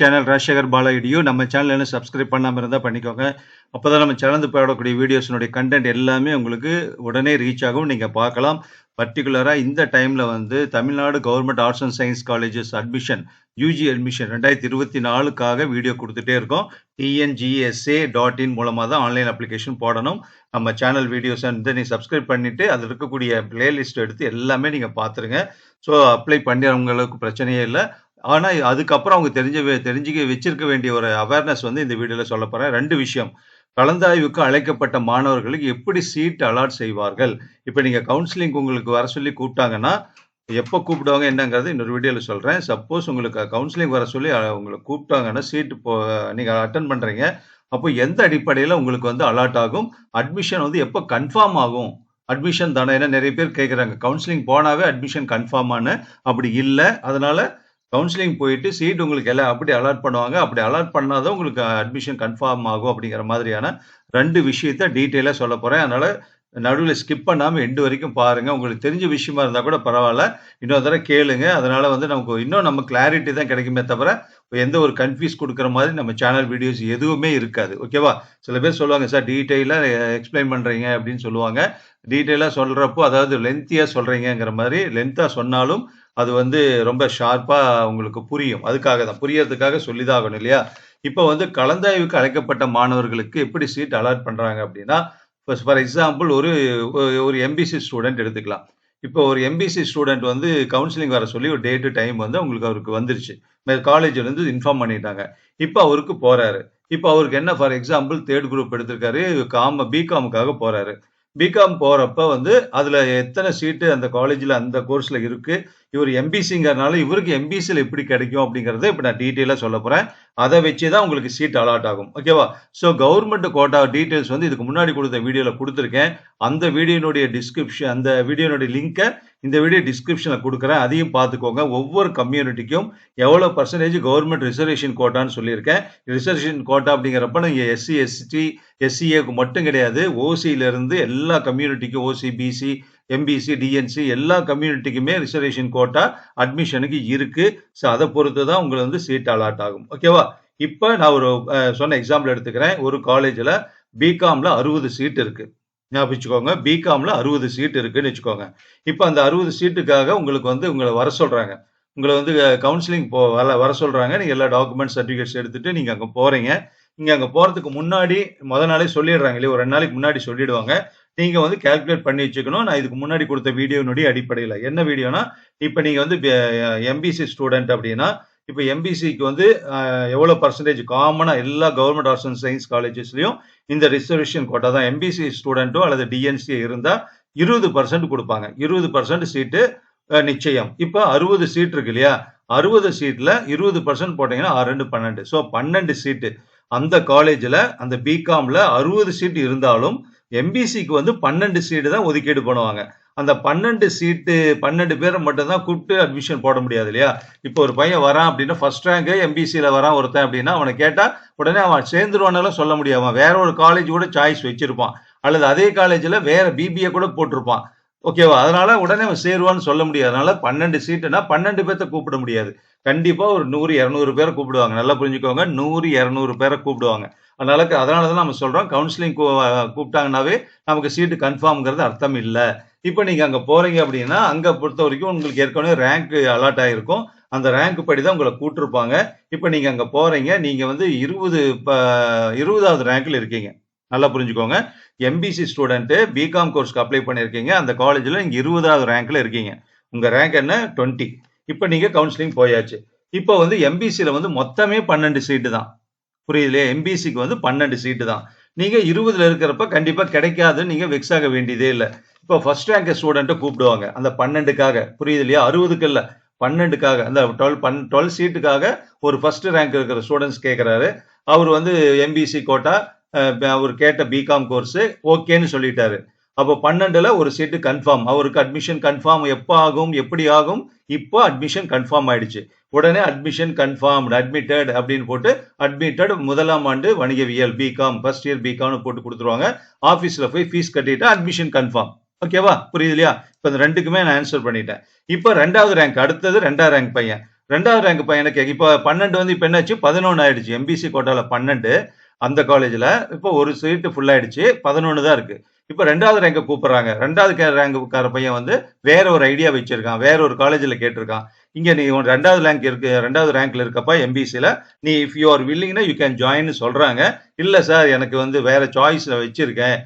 Channel Rajasekar Bala நம்ம channel என்ன subscribe பண்ணாமல் இருந்தால் பண்ணிக்கோங்க. அப்போ தான் நம்ம சேனல் போடக்கூடிய வீடியோஸினுடைய கண்டென்ட் எல்லாமே உங்களுக்கு உடனே ரீச் ஆகும். நீங்கள் பார்க்கலாம். பர்டிகுலராக இந்த டைமில் வந்து Tamil Nadu government arts and science colleges admission UG admission ரெண்டாயிரத்தி இருபத்தி நாலுக்காக வீடியோ கொடுத்துட்டே இருக்கோம். டிஎன்ஜிஎஸ்ஏ டாட் இன் மூலமாக தான் ஆன்லைன் அப்ளிகேஷன் போடணும். நம்ம சேனல் வீடியோஸ் வந்து நீங்கள் சப்ஸ்கிரைப் பண்ணிவிட்டு அதில் இருக்கக்கூடிய பிளேலிஸ்ட் எடுத்து எல்லாமே நீங்கள் பார்த்துருங்க. ஸோ அப்ளை பண்ணுறவங்களுக்கு பிரச்சனையே இல்லை. ஆனால் அதுக்கப்புறம் அவங்க தெரிஞ்ச வே- தெரிஞ்சுக்க வச்சிருக்க வேண்டிய ஒரு அவேர்னஸ் வந்து இந்த வீடியோவில் சொல்ல போகிறேன் ரெண்டு விஷயம். கலந்தாய்வுக்கு அழைக்கப்பட்ட மாணவர்களுக்கு எப்படி சீட் அலாட் செய்வார்கள்? இப்போ நீங்கள் கவுன்சிலிங் உங்களுக்கு வர சொல்லி கூப்பிட்டாங்கன்னா எப்போ கூப்பிடுவாங்க என்னங்கிறது இன்னொரு வீடியோவில் சொல்கிறேன் சப்போஸ் உங்களுக்கு கவுன்சிலிங் வர சொல்லி அஹ், உங்களை கூப்பிட்டாங்கன்னா சீட்டு போ நீங்கள் அட்டன் பண்ணுறீங்க அப்போ எந்த அடிப்படையில் உங்களுக்கு வந்து அலாட் ஆகும்? அட்மிஷன் வந்து எப்போ கன்ஃபார்ம் ஆகும்? அட்மிஷன் தானே ஏன்னா நிறைய பேர் கேட்குறாங்க கவுன்சிலிங் போனாவே அட்மிஷன் கன்ஃபார்மானு அப்படி இல்லை. அதனால கவுன்சிலிங் போயிட்டு சீட் உங்களுக்கு எல்லாம் அப்படி அலாட் பண்ணுவாங்க. அப்படி அலாட் பண்ணாதான் உங்களுக்கு அட்மிஷன் கன்ஃபார்ம் ஆகும் அப்படிங்கிற மாதிரியான ரெண்டு விஷயத்த டீட்டெயிலாக சொல்ல போகிறேன் அதனால் நடுவில் ஸ்கிப் பண்ணாமல் எண்டு வரைக்கும் பாருங்கள் உங்களுக்கு தெரிஞ்ச விஷயமா இருந்தால் கூட பரவாயில்ல. இன்னொரு தடவை கேளுங்க. அதனால் வந்து நமக்கு இன்னும் நம்ம கிளாரிட்டி தான் கிடைக்குமே தவிர எந்த ஒரு கன்ஃபியூஸ் கொடுக்குற மாதிரி நம்ம சேனல் வீடியோஸ் எதுவுமே இருக்காது. ஓகேவா சில பேர் சொல்லுவாங்க சார் டீட்டெயிலாக எக்ஸ்பிளைன் பண்ணுறீங்க அப்படின்னு சொல்லுவாங்க. டீட்டெயிலாக சொல்கிறப்போ அதாவது லென்த்தியாக சொல்கிறீங்கிற மாதிரி லென்த்தாக சொன்னாலும் அது வந்து ரொம்ப ஷார்ப்பாக உங்களுக்கு புரியும். அதுக்காக தான் புரியறதுக்காக சொல்லி தான் ஆகணும் இல்லையா? இப்போ வந்து கலந்தாய்வுக்கு அழைக்கப்பட்ட மாணவர்களுக்கு எப்படி சீட் அலாட் பண்ணுறாங்க அப்படின்னா ஃபார் எக்ஸாம்பிள் ஒரு ஒரு- எம்பிசி ஸ்டூடெண்ட் எடுத்துக்கலாம். இப்போ ஒரு எம்பிசி ஸ்டூடெண்ட் வந்து கவுன்சிலிங் வர சொல்லி ஒரு டேட்டு டைம் வந்து அவங்களுக்கு அவருக்கு வந்துருச்சு. காலேஜ்லேருந்து இன்ஃபார்ம் பண்ணிட்டாங்க. இப்போ அவருக்கு போகிறாரு இப்போ அவருக்கு என்ன ஃபார் எக்ஸாம்பிள் தேர்ட் குரூப் எடுத்திருக்காரு காம பிகாமுக்காக போகிறாரு பிகாம் போகிறப்ப வந்து அதில் எத்தனை சீட்டு அந்த காலேஜில் அந்த கோர்ஸில் இருக்குது இவர் எம்பிசிங்கிறனால இவருக்கு எம்பிசியில் எப்படி கிடைக்கும் அப்படிங்கிறத இப்போ நான் டீட்டெயிலாக சொல்ல போகிறேன் அதை வச்சு தான் உங்களுக்கு சீட் அலாட் ஆகும். ஓகேவா ஸோ கவர்மெண்ட் கோட்டா டீட்டெயில்ஸ் வந்து இதுக்கு முன்னாடி கொடுத்த வீடியோவில் கொடுத்துருக்கேன். அந்த வீடியோனுடைய டிஸ்கிரிப்ஷன் அந்த வீடியோனுடைய லிங்கை இந்த வீடியோ டிஸ்கிரிப்ஷனில் கொடுக்குறேன். அதையும் பார்த்துக்கோங்க. ஒவ்வொரு கம்யூனிட்டிக்கும் எவ்வளோ பர்சன்டேஜ் கவர்மெண்ட் ரிசர்வேஷன் கோட்டான்னு சொல்லியிருக்கேன். ரிசர்வேஷன் கோட்டா அப்படிங்கிறப்ப நீங்கள் எஸ்சி எஸ்டி எஸ்சிஏக்கு மட்டும் கிடையாது. ஓசியிலேருந்து எல்லா கம்யூனிட்டிக்கும் ஓசி பிசி எம்பிசி டிஎன்சி எல்லா கம்யூனிட்டிக்குமே ரிசர்வேஷன் கோட்டா அட்மிஷனுக்கு இருக்கு. ஸோ அதை பொறுத்து தான் உங்களுக்கு வந்து சீட் அலாட் ஆகும். ஓகேவா இப்போ நான் ஒரு சொன்ன எக்ஸாம்பிள் எடுத்துக்கிறேன். ஒரு காலேஜில் பிகாமில் அறுபது சீட் இருக்கு. ஞாபகம் வச்சுக்கோங்க. பிகாமில் அறுபது சீட் இருக்குன்னு வச்சுக்கோங்க. இப்போ அந்த அறுபது சீட்டுக்காக உங்களுக்கு வந்து உங்களை வர சொல்கிறாங்க உங்களை வந்து கவுன்சிலிங் போ வர வர சொல்கிறாங்க நீங்கள் எல்லா டாக்குமெண்ட் சர்டிஃபிகேட்ஸ் எடுத்துட்டு நீங்கள் அங்கே போகிறீங்க நீங்கள் அங்கே போகிறதுக்கு முன்னாடி முத நாளே சொல்லிடுறாங்க இல்லையா? ஒரு ரெண்டு நாளைக்கு முன்னாடி சொல்லிடுவாங்க. நீங்கள் வந்து கால்குலேட் பண்ணி வச்சுக்கணும். நான் இதுக்கு முன்னாடி கொடுத்த வீடியோனுடைய அடிப்படையில். என்ன வீடியோனா இப்போ நீங்கள் வந்து எம்பிசி ஸ்டூடெண்ட் அப்படின்னா இப்போ எம்பிசிக்கு வந்து எவ்வளோ பர்சன்டேஜ் காமனாக எல்லா கவர்மெண்ட் ஆர்ட்ஸ் அண்ட் சயின்ஸ் காலேஜஸ்லையும் இந்த ரிசர்வேஷன் கோட்டா தான் எம்பிசி ஸ்டூடெண்ட்டோ அல்லது டிஎன்சி இருந்தால் இருபது பர்சன்ட் கொடுப்பாங்க. இருபது பர்சன்ட் சீட்டு நிச்சயம். இப்போ அறுபது சீட் இருக்கு இல்லையா? அறுபது சீட்டில் இருபது பர்சன்ட் போட்டிங்கன்னா ஆறு ரெண்டு பன்னெண்டு. ஸோ பன்னெண்டு சீட்டு. அந்த காலேஜில் அந்த பிகாமில் அறுபது சீட் இருந்தாலும் எம்பிசிக்கு வந்து பன்னெண்டு சீட்டு தான் ஒதுக்கீடு பண்ணுவாங்க. அந்த பன்னெண்டு சீட்டு பன்னெண்டு பேரை மட்டும்தான் கூப்பிட்டு அட்மிஷன் போட முடியாது இல்லையா? இப்போ ஒரு பையன் வரான் அப்படின்னா ஃபர்ஸ்ட் ரேங்க் எம்பிசியில் வரான் ஒருத்தன் அப்படின்னா அவனை கேட்டால் உடனே அவன் சேர்ந்துருவானாலும் சொல்ல முடியாது. வேற ஒரு காலேஜ் கூட சாய்ஸ் வச்சிருப்பான். அல்லது அதே காலேஜில் வேற பிபிஏ கூட போட்டிருப்பான். ஓகேவா அதனால உடனே அவன் சேருவான்னு சொல்ல முடியாது. அதனால பன்னெண்டு சீட்டுனா பன்னெண்டு பேர்த்த கூப்பிட முடியாது. கண்டிப்பாக ஒரு நூறு இரநூறு பேரை கூப்பிடுவாங்க. நல்லா புரிஞ்சுக்கோங்க. நூறு இரநூறு பேரை கூப்பிடுவாங்க. அதனால அதனால தான் நம்ம சொல்றோம். கவுன்சிலிங் கூப்பிட்டாங்கனாவே நமக்கு சீட்டு கன்ஃபார்ம்ங்கிறது அர்த்தம் இல்லை. இப்போ நீங்கள் அங்கே போகிறீங்க அப்படின்னா அங்கே பொறுத்த வரைக்கும் உங்களுக்கு ஏற்கனவே ரேங்க் அலாட் ஆகிருக்கும் அந்த ரேங்க் படி தான் உங்களை கூட்டிருப்பாங்க. இப்போ நீங்கள் அங்கே போகிறீங்க நீங்கள் வந்து இருபது ப- இருபதாவது ரேங்கில் இருக்கீங்க. நல்லா புரிஞ்சுக்கோங்க. எம்பிசி ஸ்டூடெண்ட்டு பிகாம் கோர்ஸ்க்கு அப்ளை பண்ணியிருக்கீங்க. அந்த காலேஜில் நீங்கள் இருபதாவது ரேங்க்கில் இருக்கீங்க. உங்கள் ரேங்க் என்ன? டுவெண்ட்டி இப்போ நீங்கள் கவுன்சிலிங் போயாச்சு. இப்போ வந்து எம்பிசியில் வந்து மொத்தமே பன்னெண்டு சீட்டு தான். புரியுதுலையே எம்பிசிக்கு வந்து பன்னெண்டு சீட்டு தான். நீங்கள் இருபதுல இருக்கிறப்ப கண்டிப்பாக கிடைக்காது நீங்கள் வெக்ஸ் ஆக வேண்டியதே இல்லை. இப்போ ஃபர்ஸ்ட் ரேங்க் ஸ்டூடெண்ட்டை கூப்பிடுவாங்க. அந்த பன்னெண்டுக்காக. புரியுது இல்லையா அறுபதுக்கு இல்லை பன்னெண்டுக்காக. அந்த டுவெல் பன் டுவெல் சீட்டுக்காக ஒரு ஃபர்ஸ்ட் ரேங்க் இருக்கிற ஸ்டூடெண்ட்ஸ் கேட்குறாரு அவர் வந்து எம்பிசி கோட்டா அவர் கேட்ட பிகாம் கோர்ஸ் ஓகேன்னு சொல்லிட்டாரு. அப்போ பன்னெண்டுல ஒரு சீட்டு கன்ஃபார்ம் அவருக்கு அட்மிஷன் கன்ஃபார்ம் எப்போ ஆகும் எப்படி ஆகும் இப்போ அட்மிஷன் கன்ஃபார்ம் ஆயிடுச்சு. உடனே அட்மிஷன் கன்ஃபார்ம் அட்மிட்டட் அப்படின்னு போட்டு அட்மிட்டட் முதலாம் ஆண்டு வணிகவியல் பிகாம் ஃபர்ஸ்ட் இயர் பிகாம்னு போட்டு கொடுத்துருவாங்க. ஆஃபீஸில் போய் ஃபீஸ் கட்டிட்டு அட்மிஷன் கன்ஃபார்ம் ஓகேவா புரியுது இல்லையா? இப்போ இந்த ரெண்டுக்குமே நான் ஆன்சர் பண்ணிட்டேன். இப்போ ரெண்டாவது ரேங்க் அடுத்தது ரெண்டாவது ரேங்க் பையன். ரெண்டாவது ரேங்க் பையனுக்கு இப்போ பன்னெண்டு வந்து இப்போ என்னாச்சு? 11 ஆயிடுச்சு. எம்பிசி கோட்டாவில் பன்னெண்டு. அந்த காலேஜில் இப்போ ஒரு சீட்டு ஃபுல் ஆயிடுச்சு. 11 தான் இருக்குது இப்ப ரெண்டாவது ரேங்க கூப்பிடுறாங்க. ரெண்டாவது ரேங்குக்கார பையன் வந்து வேற ஒரு ஐடியா வச்சிருக்கான். வேற ஒரு காலேஜ்ல கேட்டிருக்கான். இங்க நீ உன் ரெண்டாவது ரேங்க் இருக்கு ரெண்டாவது ரேங்க்ல இருக்கப்ப எம்பிசியில நீ இஃப் யூ ஆர் வில்லிங்னா யூ கேன் ஜாயின்னு சொல்றாங்க. இல்ல சார் எனக்கு வந்து வேற சாய்ஸ் வச்சிருக்கேன்.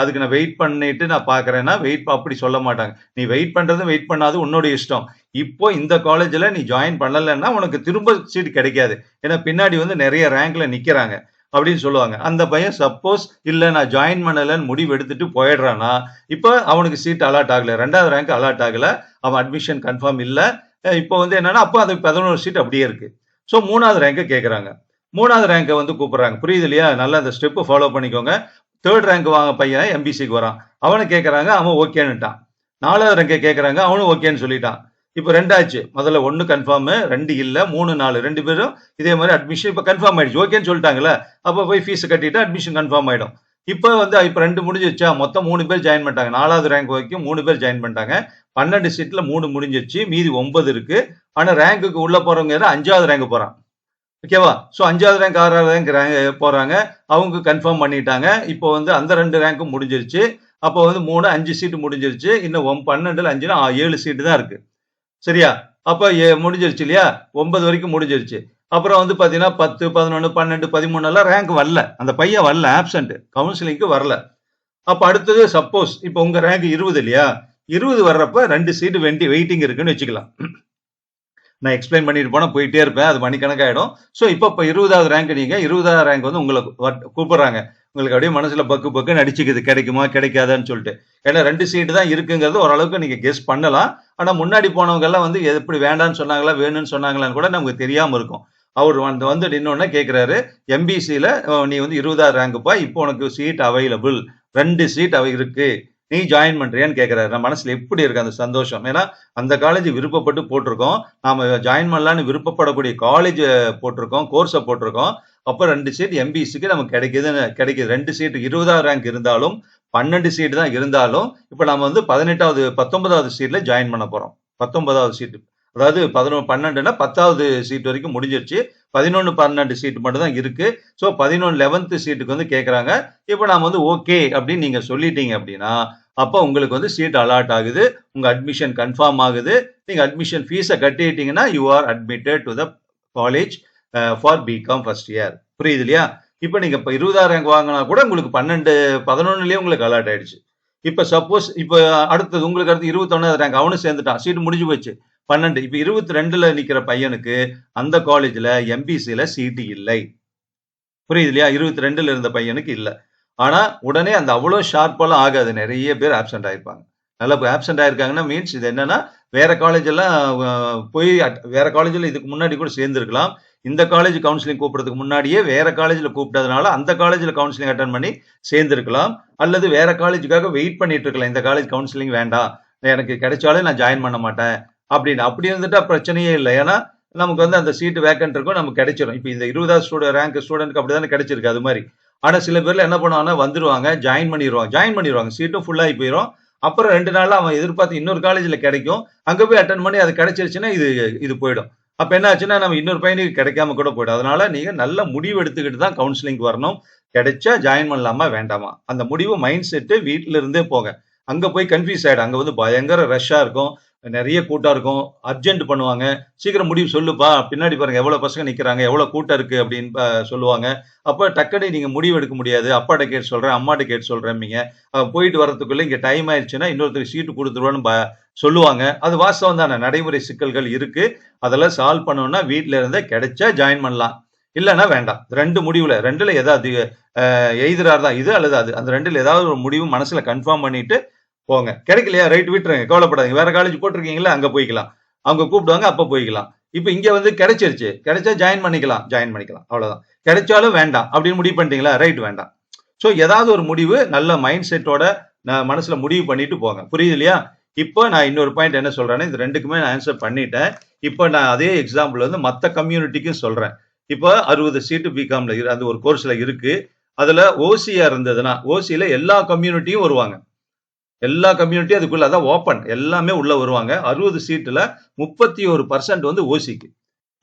அதுக்கு நான் வெயிட் பண்ணிட்டு நான் பார்க்குறேன்னா, வெயிட் அப்படி சொல்ல மாட்டாங்க. நீ வெயிட் பண்றதும், வெயிட் பண்ணாது உன்னோட இஷ்டம். இப்போ இந்த காலேஜ்ல நீ ஜாயின் பண்ணலைன்னா உனக்கு திரும்ப சீட் கிடைக்காது. ஏன்னா பின்னாடி வந்து நிறைய ரேங்க்ல நிக்கிறாங்க. அப்படின்னு சொல்லுவாங்க. அந்த பையன் சப்போஸ் இல்லை நான் ஜாயின் பண்ணலன்னு முடிவு எடுத்துட்டு போயிடுறான்னா, இப்போ அவனுக்கு சீட் அலாட் ஆகலை ரெண்டாவது ரேங்க் அலாட் ஆகலை அவன் அட்மிஷன் கன்ஃபார்ம் இல்லை இப்போ வந்து என்னன்னா, அப்போ அது 11 சீட் அப்படியே இருக்கு. ஸோ மூணாவது ரேங்கை கேட்குறாங்க மூணாவது ரேங்கை வந்து கூப்பிடுறாங்க. புரியுது இல்லையா? நல்லா அந்த ஸ்டெப்பு ஃபாலோ பண்ணிக்கோங்க. தேர்ட் ரேங்க் வாங்க பையன் எம்பிசிக்கு வரான். அவனை கேட்குறாங்க அவன் ஓகேன்னுட்டான். நாலாவது ரேங்கை கேட்குறாங்க அவனும் ஓகேன்னு சொல்லிட்டான். இப்போ ரெண்டாச்சு முதல்ல ஒன்று கன்ஃபார்மு ரெண்டு இல்லை மூணு நாலு ரெண்டு பேரும் இதே மாதிரி அட்மிஷன் இப்போ கன்ஃபார்ம் ஆயிடுச்சு. ஓகேன்னு சொல்லிட்டாங்கல்ல. அப்போ போய் ஃபீஸ் கட்டிட்டு அட்மிஷன் கன்ஃபார்ம் ஆகிடும் இப்போ வந்து இப்போ ரெண்டு முடிஞ்சிருச்சா? மொத்தம் மூணு பேர் ஜாயின் பண்ணிட்டாங்க. நாலாவது ரேங்க் வரைக்கும் மூணு பேர் ஜாயின் பண்ணிட்டாங்க. பன்னெண்டு சீட்டில் மூணு முடிஞ்சிருச்சு. மீதி ஒன்பது இருக்கு. ஆனால் ரேங்க்குக்கு உள்ளே போகிறவங்க அஞ்சாவது ரேங்க் போகிறான் ஓகேவா? ஸோ அஞ்சாவது ரேங்க் ஆறாவது ரேங்க் ரேங்க் போகிறாங்க அவங்க கன்ஃபார்ம் பண்ணிட்டாங்க. இப்போ வந்து அந்த ரெண்டு ரேங்க்கும் முடிஞ்சிருச்சு. அப்போ வந்து மூணு அஞ்சு சீட்டு முடிஞ்சிருச்சு. இன்னும் பன்னெண்டில் 12ல 5னா 7 சீட் தான் இருக்குது சரியா? அப்ப முடிஞ்சிருச்சு இல்லையா? ஒன்பது வரைக்கும் முடிஞ்சிருச்சு. அப்புறம் வந்து பார்த்தீங்கன்னா 10, 11, 12, 13 எல்லாம் ரேங்க் வரல. அந்த பையன் வரல. ஆப்சென்ட். கவுன்சிலிங்க்கு வரல. அப்ப அடுத்தது சப்போஸ் இப்ப உங்க ரேங்க் 20 இல்லையா? 20 வர்றப்ப ரெண்டு சீட்டு வெண்டி வெயிட்டிங் இருக்குன்னு வச்சுக்கலாம். நான் எக்ஸ்பிளைன் பண்ணிட்டு போனா போயிட்டே இருப்பேன். அது மணிக்கணக்காயிடும். ஸோ இப்ப இப்ப 20வது ரேங்க் நீங்க 20வது ரேங்க் வந்து உங்களை கூப்பிடுறாங்க. உங்களுக்கு அப்படியே மனசுல பக்கு பக்குன்னு அடிச்சுக்குது. கிடைக்குமா? கிடைக்காதான்னு சொல்லிட்டு. ஏன்னா ரெண்டு சீட்டு தான் இருக்குங்கிறது ஓரளவுக்கு நீங்க கெஸ் பண்ணலாம். ஆனா முன்னாடி போனவங்க எல்லாம் வந்து எப்படி வேண்டாம்னு சொன்னாங்களா? வேணும்னு சொன்னாங்களான்னு கூட நமக்கு தெரியாம இருக்கும். அவர் வந்து வந்து நின்னோடனே கேட்குறாரு எம்பிசியில் நீ வந்து இருபதாறு ரேங்க்குப்பா இப்போ உனக்கு சீட் அவைலபிள். ரெண்டு சீட் அவை இருக்குது நீ ஜாயின் பண்றியான்னு கேட்கிறாரு. நம்ம மனசுல எப்படி இருக்கு அந்த சந்தோஷம். ஏன்னா அந்த காலேஜ் விருப்பப்பட்டு போட்டிருக்கோம். நாம ஜாயின் பண்ணலான்னு விருப்பப்படக்கூடிய காலேஜ் போட்டிருக்கோம். கோர்ஸை போட்டிருக்கோம். அப்போ ரெண்டு சீட் எம்பிசிக்கு நமக்கு கிடைக்குதுன்னு கிடைக்குது. ரெண்டு சீட்டு இருபதாவது ரேங்க் இருந்தாலும், பன்னெண்டு சீட்டு தான் இருந்தாலும், இப்போ நம்ம வந்து 18வது 19வது சீட்ல ஜாயின் பண்ண போறோம். பத்தொன்பதாவது சீட்டு அதாவது 11 12ன்னா 10வது சீட் வரைக்கும் முடிஞ்சிருச்சு. 11, 12 சீட் மட்டும் தான் இருக்கு. ஸோ 11 11த் சீட்டுக்கு வந்து கேட்குறாங்க இப்போ நாம் வந்து ஓகே அப்படின்னு நீங்கள் சொல்லிட்டீங்க அப்படின்னா, அப்போ உங்களுக்கு வந்து சீட் அலாட் ஆகுது. உங்கள் அட்மிஷன் கன்ஃபார்ம் ஆகுது. நீங்கள் அட்மிஷன் ஃபீஸை கட்டிட்டீங்கன்னா, you are admitted to the college for BCom first year. புரியுது இல்லையா? இப்போ நீங்கள் இப்போ இருபதாயிரம் ரேங்க் வாங்கினா கூட உங்களுக்கு 12 11லயே உங்களுக்கு அலாட் ஆயிடுச்சு. இப்போ சப்போஸ் இப்போ அடுத்தது உங்களுக்கு அடுத்து 21வது ரேங்க் அவனும் சேர்ந்துட்டான். சீட் முடிஞ்சு போச்சு. 12 இப்ப 22ல நிக்கிற பையனுக்கு அந்த காலேஜ்ல எம்பிசியில சீட்டு இல்லை. புரியுது இல்லையா? 22ல இருந்த பையனுக்கு இல்ல. ஆனா உடனே அந்த அவ்வளோ ஷார்ப்பாலாம் ஆகாது. நிறைய பேர் ஆப்சென்ட் ஆயிருப்பாங்க. நல்லா ஆப்சென்ட் ஆயிருக்காங்கன்னா மீன்ஸ் இது என்னன்னா, வேற காலேஜ் எல்லாம் போய் வேற காலேஜ்ல இதுக்கு முன்னாடி கூட சேர்ந்துருக்கலாம் இந்த காலேஜ் கவுன்சிலிங் கூப்பிடுறதுக்கு முன்னாடியே வேற காலேஜ்ல கூப்பிட்டதுனால, அந்த காலேஜ்ல கவுன்சிலிங் அட்டன் பண்ணி சேர்ந்துருக்கலாம் அல்லது வேற காலேஜுக்காக வெயிட் பண்ணிட்டு இருக்கலாம். இந்த காலேஜ் கவுன்சிலிங் வேண்டாம். எனக்கு கிடைச்சாலும் நான் ஜாயின் பண்ண மாட்டேன். அப்படின்னு. அப்படி இருந்துட்டா பிரச்சனையே இல்லை ஏன்னா, நமக்கு வந்து அந்த சீட்டு வேக்கன்ட் இருக்கும். நமக்கு கிடைச்சிடும் இப்போ இந்த இருபதாவது ஸ்டூடெண்ட் ரேங்க் ஸ்டூடெண்ட்க்கு அப்படி தானே கிடைச்சிருக்கு அது மாதிரி ஆனால் சில பேர்ல என்ன பண்ணுவாங்கன்னா, வந்துருவாங்க. ஜாயின் பண்ணிடுவாங்க ஜாயின் பண்ணிடுவாங்க சீட்டும் ஃபுல்லாகி போயிடும் அப்புறம் ரெண்டு நாளில் அவன் எதிர்பார்த்து இன்னொரு காலேஜில் கிடைக்கும். அங்கே போய் அட்டன் பண்ணி அது கிடைச்சிருச்சுன்னா, இது இது போயிடும். அப்போ என்ன ஆச்சுன்னா, நம்ம இன்னொரு பையனுக்கு கிடைக்காம கூட போயிடும். அதனால நீங்கள் நல்ல முடிவு எடுத்துக்கிட்டு தான் கவுன்சிலிங்க்கு வரணும். கிடைச்சா ஜாயின் பண்ணலாமா? வேண்டாமா? அந்த முடிவு மைண்ட் செட்டு வீட்ல இருந்தே போங்க. அங்கே போய் கன்ஃப்யூஸ் ஆகிடும் அங்கே வந்து பயங்கர ரஷ்ஷாக இருக்கும். நிறைய கூட்டம் இருக்கும். அர்ஜென்ட் பண்ணுவாங்க. சீக்கிரம் முடிவு சொல்லுப்பா. பின்னாடி பாருங்க எவ்வளோ பசங்க நிக்கிறாங்க. எவ்வளோ கூட்டம் இருக்கு அப்படின்னு சொல்லுவாங்க. அப்ப டக்குனு நீங்க முடிவு எடுக்க முடியாது. அப்பாட்ட கேட்டு சொல்றேன், அம்மாட்ட கேட்டு சொல்றேன்பீங்க. போயிட்டு வரதுக்குள்ள இங்க டைம் ஆயிடுச்சுன்னா இன்னொருத்தருக்கு சீட்டு கொடுத்துருவான்னு சொல்லுவாங்க. அது வாஸ்தவம் தானே. நடைமுறை சிக்கல்கள் இருக்கு. அதெல்லாம் சால்வ் பண்ணணும்னா வீட்டில இருந்தே கிடைச்சா ஜாயின் பண்ணலாம். இல்லைன்னா வேண்டாம். ரெண்டு முடிவுல 2ல ஏதாவது அ தான் இது அல்லது அது. அந்த ரெண்டில் ஏதாவது ஒரு முடிவு மனசுல கன்ஃபார்ம் பண்ணிட்டு போங்க. கிடைக்கலையா ரைட் விட்டுருங்க. கவலைப்படாதீங்க. வேற காலேஜ் போட்டிருக்கீங்களா அங்க போய்க்கலாம். அவங்க கூப்பிடுவாங்க அப்ப போய்க்கலாம். இப்ப இங்க வந்து கிடைச்சிருச்சு. கிடைச்சா ஜாயின் பண்ணிக்கலாம். ஜாயின் பண்ணிக்கலாம். அவ்வளவுதான். கிடைச்சாலும் வேண்டாம் அப்படின்னு முடிவு பண்ணிட்டீங்களா? ரைட் வேண்டாம். ஸோ ஏதாவது ஒரு முடிவு நல்ல மைண்ட் செட்டோட நான் மனசுல முடிவு பண்ணிட்டு போங்க. புரியுது இல்லையா? இப்போ நான் இன்னொரு பாயிண்ட் என்ன சொல்கிறேன்னா இது ரெண்டுக்குமே நான் ஆன்சர் பண்ணிட்டேன். இப்போ நான் அதே எக்ஸாம்பிள் வந்து மற்ற கம்யூனிட்டிக்கும் சொல்றேன். இப்போ அறுபது சீட்டு பிகாம்ல அந்த ஒரு கோர்ஸ்ல இருக்கு. அதுல ஓசியா இருந்ததுன்னா, ஓசியில் எல்லா கம்யூனிட்டியும் வருவாங்க. எல்லா கம்யூனிட்டியும் அதுக்குள்ள அதான் ஓப்பன் எல்லாமே உள்ள வருவாங்க. அறுபது சீட்டுல முப்பத்தி ஒரு பர்சன்ட் வந்து ஓசிக்கு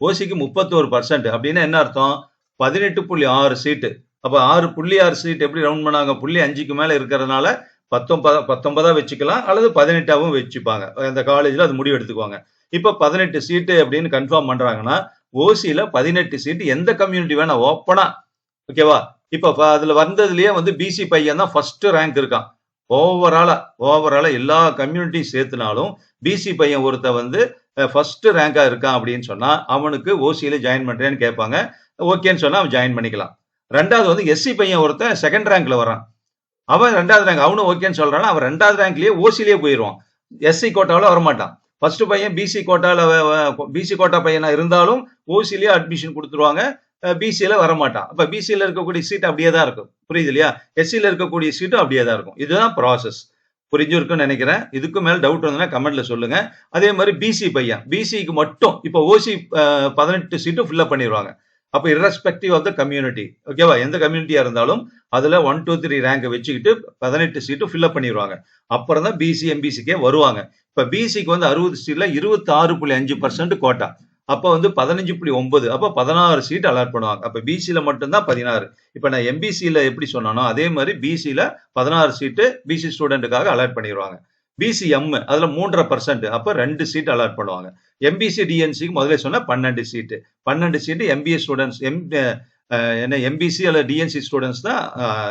ஓசிக்கு முப்பத்தோரு பர்சன்ட் அப்படின்னா என்ன அர்த்தம்? பதினெட்டு புள்ளி ஆறு சீட்டு அப்ப ஆறு புள்ளி ஆறு சீட் எப்படி ரவுண்ட் பண்ணாங்க? புள்ளி அஞ்சுக்கு மேல இருக்கிறதுனால பத்தொன்பதா பத்தொன்பதா வச்சுக்கலாம். அல்லது பதினெட்டாவும் வச்சுப்பாங்க. அந்த காலேஜ்ல அது முடிவு எடுத்துக்குவாங்க. இப்ப பதினெட்டு சீட்டு அப்படின்னு கன்ஃபார்ம் பண்றாங்கன்னா ஓசியில பதினெட்டு சீட்டு எந்த கம்யூனிட்டி வேணா ஓப்பனா ஓகேவா இப்ப அதுல வந்ததுலயே வந்து பிசி பையன் தான் ஃபர்ஸ்ட் ரேங்க் இருக்கான். ஓவராலா ஓவராலா எல்லா கம்யூனிட்டியும் சேர்த்துனாலும் பிசி பையன் ஒருத்த வந்து ஃபர்ஸ்ட் ரேங்கா இருக்கான் அப்படின்னு சொன்னா அவனுக்கு ஓசியில ஜாயின் பண்றேன்னு கேட்பாங்க. ஓகேன்னு சொன்னா அவன் ஜாயின் பண்ணிக்கலாம். ரெண்டாவது வந்து எஸ்சி பையன் ஒருத்தன் செகண்ட் ரேங்க்ல வரான். அவன் ரெண்டாவது ரேங்க் அவனும் ஓகேன்னு சொல்றான் அவன் ரெண்டாவது ரேங்க்லயே ஓசிலேயே போயிடுவான் எஸ்சி கோட்டாவில் வரமாட்டான். ஃபர்ஸ்ட் பையன் பிசி கோட்டால பிசி கோட்டா பையனா இருந்தாலும் ஓசிலேயே அட்மிஷன் கொடுத்துருவாங்க. பிசியில வரமாட்டான். அப்ப பிசியில இருக்கக்கூடிய சீட் அப்படியே தான் இருக்கும். புரியுது இல்லையா? எஸ்சியில இருக்கக்கூடிய சீட்டும் அப்படியே தான் இருக்கும். இதுதான் ப்ராசஸ் புரிஞ்சிருக்குன்னு நினைக்கிறேன். இதுக்கு மேல டவுட் வந்ததுன்னா கமெண்ட்ல சொல்லுங்க. அதே மாதிரி பிசி பையன். பிசிக்கு மட்டும் இப்போ ஓசி பதினெட்டு சீட்டும் ஃபில்லப் பண்ணிடுவாங்க அப்போ இரஸ்பெக்டிவ் ஆஃப் த கம்யூனிட்டி ஓகேவா எந்த கம்யூனிட்டியா இருந்தாலும் அதுல ஒன் டூ த்ரீ ரேங்கை வச்சுக்கிட்டு பதினெட்டு சீட்டும் ஃபில்அப் பண்ணிடுவாங்க அப்புறம் தான் பிசி எம்பிசிக்கே வருவாங்க. இப்ப பிசிக்கு வந்து அறுபது சீட்ல இருபத்தி ஆறு புள்ளி அஞ்சு பர்சன்ட் கோட்டா அப்போ வந்து பதினஞ்சு புள்ளி ஒன்பது அப்போ பதினாறு சீட் அலாட் பண்ணுவாங்க. அப்போ பிசியில் மட்டும்தான் பதினாறு. இப்போ நான் எம்பிசியில் எப்படி சொன்னானோ அதே மாதிரி பிசியில் பதினாறு சீட்டு பிசி ஸ்டூடெண்ட்டுக்காக அலாட் பண்ணிடுவாங்க பிசி எம் அதில் மூன்றரை பர்சன்ட் அப்போ ரெண்டு சீட் அலாட் பண்ணுவாங்க. எம்பிசி டிஎன்சிக்கு முதல்ல சொன்னால் பன்னெண்டு சீட்டு பன்னெண்டு சீட்டு எம்பிஏ ஸ்டூடெண்ட்ஸ் எம் என்ன எம்பிசி அல்லது டிஎன்சி ஸ்டூடெண்ட்ஸ் தான்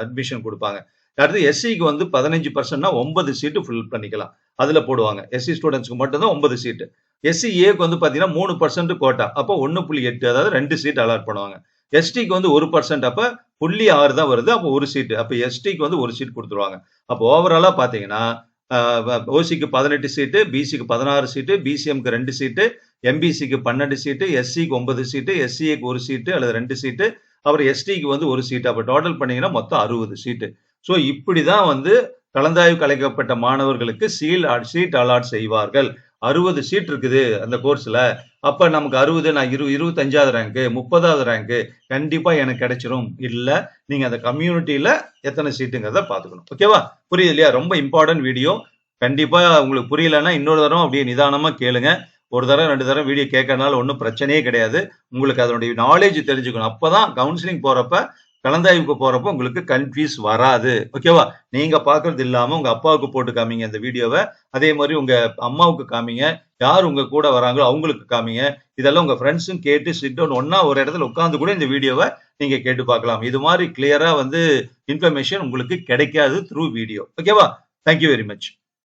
அட்மிஷன் கொடுப்பாங்க. அடுத்து எஸ்சிக்கு வந்து பதினஞ்சு பர்சன்ட்னா ஒன்பது சீட்டு ஃபில் பண்ணிக்கலாம். அதில் போடுவாங்க. எஸ்சி ஸ்டூடெண்ட்ஸ்க்கு மட்டும் தான் ஒன்பது சீட்டு எஸ்சி ஏக்கு வந்து பார்த்தீங்கன்னா மூணு பர்சன்ட் கோட்டா அப்போ ஒன்று புள்ளி எட்டு அதாவது ரெண்டு சீட் அலாட் பண்ணுவாங்க. எஸ்டிக்கு வந்து ஒரு பர்சன்ட் அப்போ புள்ளி ஆறு தான் வருது அப்போ ஒரு சீட்டு அப்போ எஸ்டிக்கு வந்து ஒரு சீட் கொடுத்துருவாங்க. அப்போ ஓவராலாக பார்த்தீங்கன்னா ஓசிக்கு பதினெட்டு சீட்டு பிசிக்கு பதினாறு சீட்டு பிசிஎம்க்கு ரெண்டு சீட்டு எம்பிசிக்கு பன்னெண்டு சீட்டு எஸ்சிக்கு ஒன்பது சீட்டு எஸ்சிஏக்கு ஒரு சீட்டு அல்லது ரெண்டு சீட்டு அப்புறம் எஸ்டிக்கு வந்து ஒரு சீட்டு அப்போ டோட்டல் பண்ணீங்கன்னா மொத்தம் அறுபது சீட்டு ஸோ இப்படி தான் வந்து கலந்தாய்வு கலைக்கப்பட்ட மாணவர்களுக்கு சீல் சீட் அலாட் செய்வார்கள். அறுபது சீட் இருக்குது அந்த கோர்ஸில் அப்போ நமக்கு அறுபது நான் இரு இருபத்தஞ்சாவது ரேங்க்கு முப்பதாவது ரேங்க்கு கண்டிப்பாக எனக்கு கிடைச்சிரும். இல்லை நீங்கள் அந்த கம்யூனிட்டியில் எத்தனை சீட்டுங்கிறத பார்த்துக்கணும். ஓகேவா புரியுது இல்லையா? ரொம்ப இம்பார்ட்டன்ட் வீடியோ கண்டிப்பாக உங்களுக்கு புரியலன்னா இன்னொரு தரம் அப்படியே நிதானமாக கேளுங்க. ஒரு தரம் ரெண்டு தடவை வீடியோ கேட்கறதுனால ஒன்றும் பிரச்சனையே கிடையாது. உங்களுக்கு அதனுடைய நாலேஜ் தெரிஞ்சுக்கணும். அப்பதான் கவுன்சிலிங் போகிறப்ப கலந்தாய்வுக்கு போறப்ப உங்களுக்கு கன்ஃபியூஸ் வராது. ஓகேவா நீங்க பாக்குறது இல்லாம உங்க அப்பாவுக்கு போட்டு காமிங்க இந்த வீடியோவை. அதே மாதிரி உங்க அம்மாவுக்கு காமிங்க. யார் உங்க கூட வராங்களோ அவங்களுக்கு காமிங்க. இதெல்லாம் உங்க ஃப்ரெண்ட்ஸும் கேட்டு சிட் டவுன் ஒன்னா ஒரு இடத்துல உட்காந்து கூட இந்த வீடியோவை நீங்க கேட்டு பார்க்கலாம். இது மாதிரி கிளியரா வந்து இன்ஃபர்மேஷன் உங்களுக்கு கிடைக்காது த்ரூ வீடியோ ஓகேவா தேங்க்யூ வெரி மச்